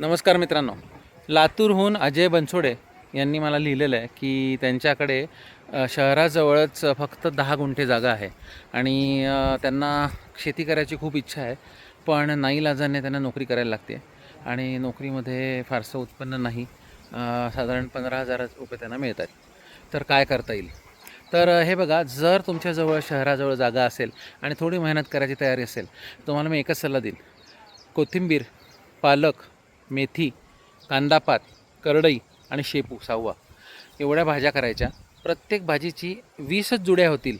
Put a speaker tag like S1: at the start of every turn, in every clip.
S1: नमस्कार मित्रांनो. लातूरहून अजय बनसोडे यांनी मला लिहिलेलं आहे की त्यांच्याकडे शहराजवळच फक्त दहा गुंठे जागा आहे आणि त्यांना शेती करायची खूप इच्छा आहे पण नाईलाजाने त्यांना नोकरी करायला लागते आणि नोकरीमध्ये फारसं उत्पन्न नाही. साधारण पंधरा हजार रुपये त्यांना मिळतात. तर काय करता येईल? तर हे बघा जर तुमच्याजवळ शहराजवळ जागा असेल आणि थोडी मेहनत करायची तयारी असेल तुम्हाला मी एकच सल्ला देईन. कोथिंबीर पालक मेथी कांदापात करडई आणि शेपू साववा एवढ्या भाज्या करायच्या. प्रत्येक भाजीची वीसच जुड्या होतील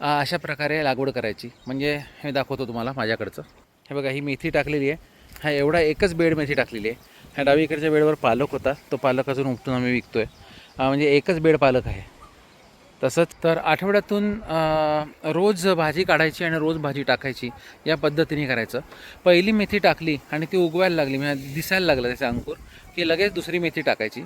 S1: अशा प्रकारे लागवड करायची. म्हणजे हे दाखवतो तुम्हाला माझ्याकडचं. हे बघा ही मेथी टाकलेली आहे. हा एवढा एकच बेड मेथी टाकलेली आहे. ह्या डावीकडच्या बेडवर पालक होता. तो पालक अजून उपटून आम्ही विकतो आहे म्हणजे एकच बेड पालक आहे. तसंच तर आठवड्यातून रोज भाजी काढायची आणि रोज भाजी टाकायची या पद्धतीने करायचं. पहिली मेथी टाकली आणि ती उगवायला लागली म्हणजे दिसायला लागलं त्याचा अंकुर की लगेच दुसरी मेथी टाकायची.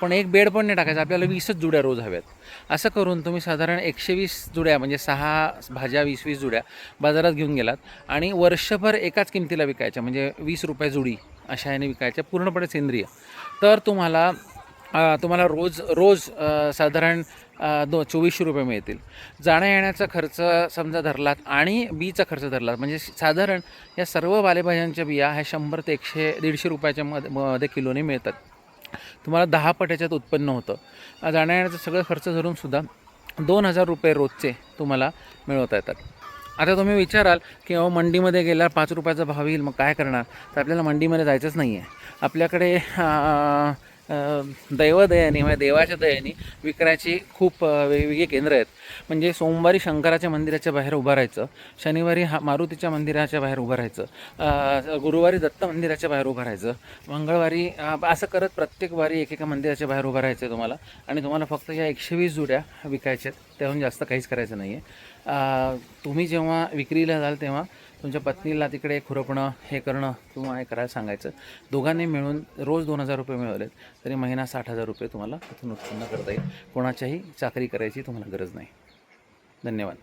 S1: पण एक बेड पण नाही टाकायचं आपल्याला वीसच जुड्या रोज हव्यात. असं करून तुम्ही साधारण एकशे वीस जुड्या म्हणजे सहा भाज्या वीस वीस जुड्या बाजारात घेऊन गेलात आणि वर्षभर एकाच किमतीला विकायच्या म्हणजे वीस रुपये जुडी अशा याने विकायच्या पूर्णपणे सेंद्रिय. तर तुम्हाला तुम्हाला रोज रोज साधारण दो चोवीसशे रुपये मिळतील. जाण्या येण्याचा खर्च समजा धरलात आणि बीचा खर्च धरलात म्हणजे साधारण या सर्व पालेभाज्यांच्या बिया ह्या शंभर ते एकशे दीडशे रुपयाच्या मध्ये मध्ये किलोने मिळतात. तुम्हाला दहा पट याच्यात उत्पन्न होतं. जाण्या येण्याचा सगळं खर्च धरून सुद्धा दोन हजार रुपये रोजचे तुम्हाला मिळवता येतात. आता तुम्ही विचाराल की अहो मंडीमध्ये गेल्यावर पाच रुपयाचा भाव येईल मग काय करणार? तर आपल्याला मंडीमध्ये जायचंच नाही आहे आपल्याकडे दैवदयाने म्हणजे देवाच्या दयाने विक्रायची खूप वेगवेगळी केंद्र आहेत. म्हणजे सोमवारी शंकराच्या मंदिराच्या बाहेर उभं राहायचं शनिवारी हा मारुतीच्या मंदिराच्या बाहेर उभं राहायचं गुरुवारी दत्त मंदिराच्या बाहेर उभं राहायचं मंगळवारी असं करत प्रत्येक वारी एकेका मंदिराच्या बाहेर उभं राहायचं आहे तुम्हाला. आणि तुम्हाला फक्त या एकशे वीस जुड्या विकायच्या आहेत. त्याहून जास्त काहीच करायचं नाही आहे तुम्ही जेव्हा विक्रीला जाल तेव्हा तुमच्या पत्नीला तिकडे खुरपणं हे करणं किंवा हे करायला सांगायचं. दोघांनी मिळून रोज दोन हजार रुपये मिळवलेत. तरी महिना साठ हजार रुपये तुम्हाला इथून उत्पन्न करता येईल. कोणाच्याही चाकरी करायची तुम्हाला गरज नाही. धन्यवाद.